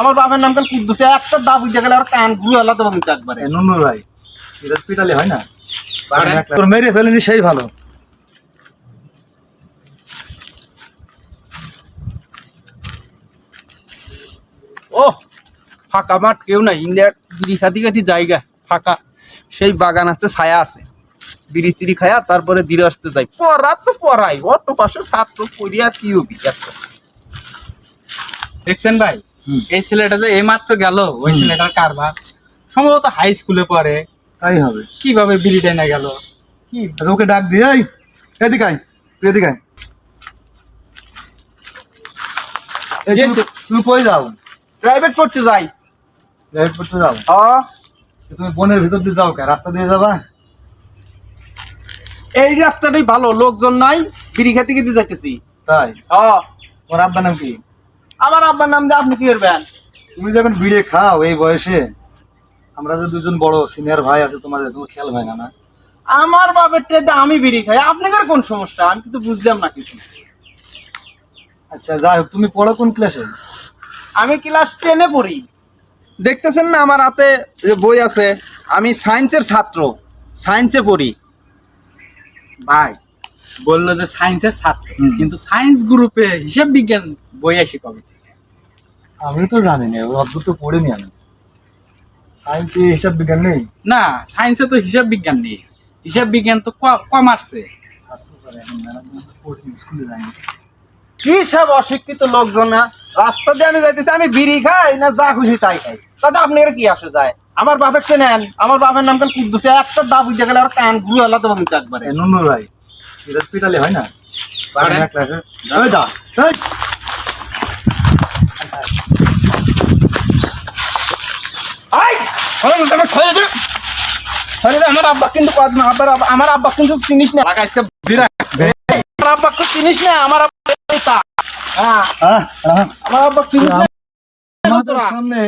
আমার বাপের নাম কাল কুদ্দুস একটা ডাব উঠে গেলে আর কান ঘুরে তোমাকে কিন্তু একবারে। নুনু ভাই এটা পিটালে হয় না? তোর মেরে ফেলেনি সেই ভালো। ও ফাঁকা মাঠ কেউ নাই ইন্ডিয়ার বিড়ি খাতি খাতি জায়গা ফাঁকা। সেই বাগান আছে ছায়া আছে। বিড়ি চিড়ি খায়া তারপরে ধীরে আসতে যাই। পড়া তো পড়াই অটো পাশে ছাত্র পড়িয়া কি হবি দেখছেন ভাই। এই ছেলেটা যে এই মাত্র গেল ওই ছেলেটার কারবার। সম্ভবত হাই স্কুলে পড়ে। তাই হবে। কীভাবে বিড়ি টেনে গেল? কি? আচ্ছা ওকে ডাক দিয়ে এই এদিকে আয় এদিকে আয়। এই তুমি- তুমি কই যাও? প্রাইভেট পড়তে যাই। ড্রাইভ করতে যাও? ও তুমি বনের ভিতর দিয়ে যাও কে? রাস্তা দিয়ে যাবা? এই রাস্তাটাই ভালো লোকজন নাই বিড়ি খেতে খেতে যাইতেছি। তাই? ও তোমার আব্বার নাম কি? আমার আব্বার নাম দিয়ে আপনি কি করবেন? তুমি যখন বিড়ে খাও এই বয়সে আমরা যে দুজন বড় সিনিয়র ভাই আছে তোমাদের তোমার খেয়াল হয় না না? আমার বাপের টেডে আমি বিড়ি খাই। আপনাদের কোন সমস্যা? আমি কিন্তু বুঝলাম না কিছু। আচ্ছা যাই হোক তুমি পড়ো কোন ক্লাসে আমি ক্লাস টেনে পড়ি। দেখতেছেন না আমার হাতে যে বই আছে? আমি সায়েন্সের ছাত্র সায়েন্সে পড়ি। ভাই বলল যে সায়েন্সের ছাত্র। কিন্তু সায়েন্স গ্রুপে হিসাব বিজ্ঞান বই আসি কবে আমি তো জানি না অদ্ভুত তো পড়িনি আমি। সায়েন্সে হিসাব বিজ্ঞান নেই? না সায়েন্সে তো হিসাব বিজ্ঞান নেই। হিসাব বিজ্ঞান তো কমার্সে কি সব অশিক্ষিত লোকজন না? রাস্তা দিয়ে আমি যাইতেছি আমি বিড়ি খাই না যা খুশি তাই খাই। তাতে আপনার কি আসে যায়? আমার বাপের চেনেন আমার বাপের নাম কাল কুদ্দুস? একটা উঠে গেলে আর কান ঘুরে তোমাকে কিন্তু একবারে। নুনু ভাই এটা পিটালে হয় না? আমার দে। আব্বা কিন্তু কদ না আমার আব্বা কিন্তু চিনিস না। আমার আব্বা চিনিস না আমার আব্বা হ্যাঁ আমার আব্বা চিনিস না। সামনে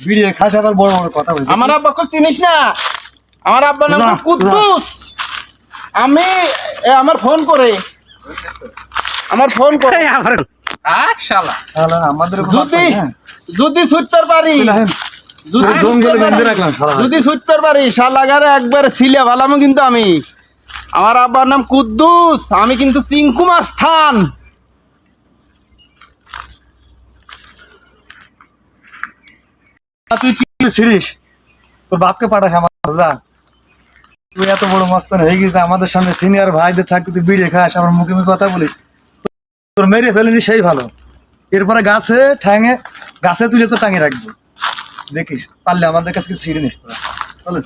ভিড়ে খাস আবার বড় বড় কথা বলছি। আমার আব্বা খুব চিনিস না। আমার আব্বা নাম কুদ্দুস। আমি এ, আমার ফোন করে। আমার ফোন করে। আহ শালা। শালা, আমাদের যদি হ্যাঁ। যদি ছুটতে পারি। যদি জঙ্গলে বেঁধে রাখলাম শালা। যদি ছুটতে পারি শালাগারে একবার সিলে ভালামো কিন্তু আমি। আমার আব্বার নাম কুদ্দুস আমি কিন্তু স্থান তুই কি ছিড়িস তোর বাপকে পাঠাস আমার যা। তুই এত বড় মস্তান হয়ে গেছে আমাদের সামনে সিনিয়র ভাইদের থাকতে তুই বিড়ে খাস আমার মুখে মুখে কথা বলিস, তোর মেরে ফেলেনি সেই ভালো। এরপরে গাছে ঠ্যাঙে, গাছে তুলে তো টাঙিয়ে রাখবি। দেখিস, পারলে আমাদের কাছে কিছু ছিঁড়ে নিস তোরা। চলো